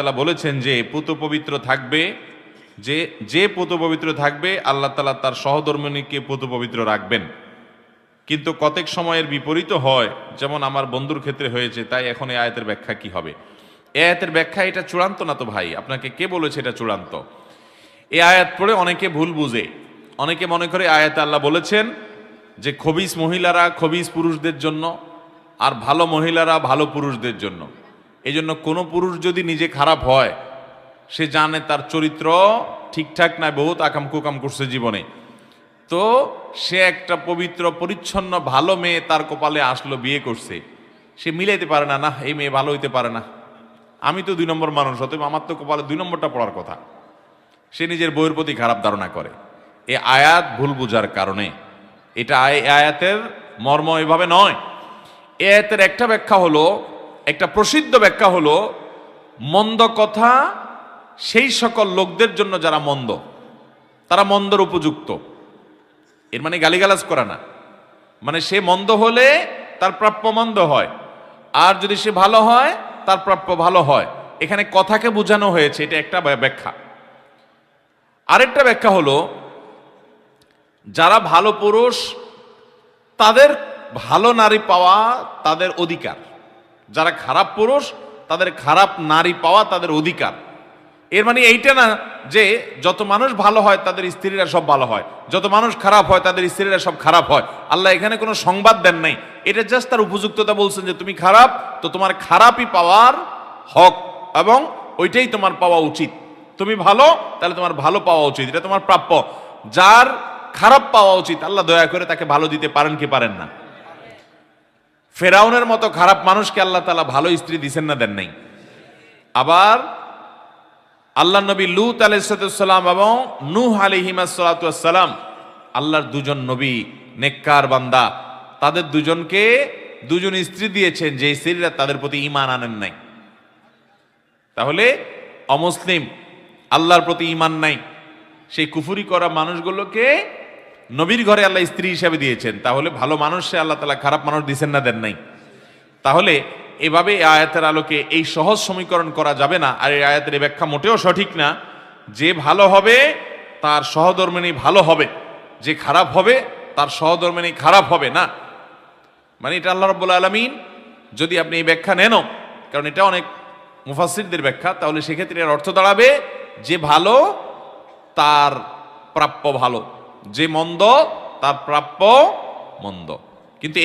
তালা বলেছেন যে পুত পবিত্র থাকবে, যে যে পুত পবিত্র থাকবে আল্লাহ তালা তার সহধর্মিনীকে পুত পবিত্র রাখবেন। কিন্তু কতক সময়ের বিপরীত হয়, যেমন আমার বন্ধুর ক্ষেত্রে হয়েছে, তাই এখন এই আয়াতের ব্যাখ্যা কি হবে? এ আয়াতের ব্যাখ্যা এটা চূড়ান্ত না তো ভাই? আপনাকে কে বলেছে এটা চূড়ান্ত? এ আয়াত পড়ে অনেকে ভুল বুঝে। অনেকে মনে করে আয়াত আল্লাহ বলেছেন যে, খবিস মহিলারা খবিস পুরুষদের জন্য আর ভালো মহিলারা ভালো পুরুষদের জন্য। এই জন্য কোনো পুরুষ যদি নিজে খারাপ হয়, সে জানে তার চরিত্র ঠিকঠাক না বহুত আকাম কুকাম করছে জীবনে। তো সে একটা পবিত্র, পরিচ্ছন্ন, ভালো মেয়ে তার কপালে আসলো, বিয়ে করছে। সে মিলাইতে পারে না না এই মেয়ে ভালো হইতে পারে না। আমি তো দুই নম্বর মানুষ, অতএব আমার তো কপালে দুই নম্বরটা পড়ার কথা। সে নিজের বইয়ের প্রতি খারাপ ধারণা করে। এ আয়াত ভুল বুঝার কারণে। এটা আয়াতের মর্ম এভাবে নয়। এ আয়াতের একটা ব্যাখ্যা হলো একটা প্রসিদ্ধ ব্যাখ্যা হলো, মন্দ কথা সেই সকল লোকদের জন্য যারা মন্দ, তারা মন্দর উপযুক্ত। এর মানে গালিগালাজ করা না। মানে সে মন্দ হলে তার প্রাপ্য মন্দ হয়, আর যদি সে ভালো হয়, তার প্রাপ্য ভালো হয়। এখানে কথাকে বোঝানো হয়েছে, এটা একটা ব্যাখ্যা। আরেকটা ব্যাখ্যা হলো, যারা ভালো পুরুষ, তাদের ভালো নারী পাওয়া তাদের অধিকার। যারা খারাপ পুরুষ, তাদের খারাপ নারী পাওয়া তাদের অধিকার। এর মানে এইটা না যে যত মানুষ ভালো হয়, তাদের স্ত্রীরা সব ভালো হয়। যত মানুষ খারাপ হয়, তাদের স্ত্রীরা সব খারাপ হয়। আল্লাহ এখানে কোনো সংবাদ দেন নাই। এটা জাস্ট তার উপযুক্ততা বলছেন যে তুমি খারাপ, তো তোমার খারাপই পাওয়ার হক এবং ওইটাই তোমার পাওয়া উচিত। তুমি ভালো, তাহলে তোমার ভালো পাওয়া উচিত। এটা তোমার প্রাপ্য। যার খারাপ পাওয়া উচিত, আল্লাহ দয়া করে তাকে ভালো দিতে পারেন কি পারেন না। ফেরাউনের মতো খারাপ মানুষকে আল্লাহ তালা ভালো স্ত্রী দিছেন না, দেন নাই। আবার আল্লাহ নবী লুত আলাইসালাম এবং নূহ আলিহিমাসালাম আল্লাহর দুজন নবী, নেককার বান্দা, তাদের দুজনকে দুজন স্ত্রী দিয়েছেন যে স্ত্রীরা তাদের প্রতি ইমান আনেন নাই। তাহলে অমুসলিম আল্লাহর প্রতি ইমান নাই। সেই কুফুরি করা মানুষগুলোকে নবীর ঘরে আল্লাহ স্ত্রী হিসাবে দিয়েছেন। তাহলে ভালো মানুষ আল্লাহ তালা খারাপ মানুষ দিছেন না, দেন নাই। তাহলে এভাবে এই আয়াতের আলোকে এই সহজ সমীকরণ করা যাবে না, আর এই আয়াতের ব্যাখ্যা মোটেও সঠিক না। যে ভালো হবে, তার সহধর্মিনী ভালো হবে। যে খারাপ হবে, তার সহধর্মিনী খারাপ হবে না। মানে এটা আল্লাহ রব্বুল আলমিন, যদি আপনি এই ব্যাখ্যা নেন, কারণ এটা অনেক মুফাসিরদের ব্যাখ্যা, তাহলে সেক্ষেত্রে এর অর্থ দাঁড়াবে যে ভালো, তার প্রাপ্য ভালো। যে মন্দ তার প্রাপ্য মন্দ। কিন্তু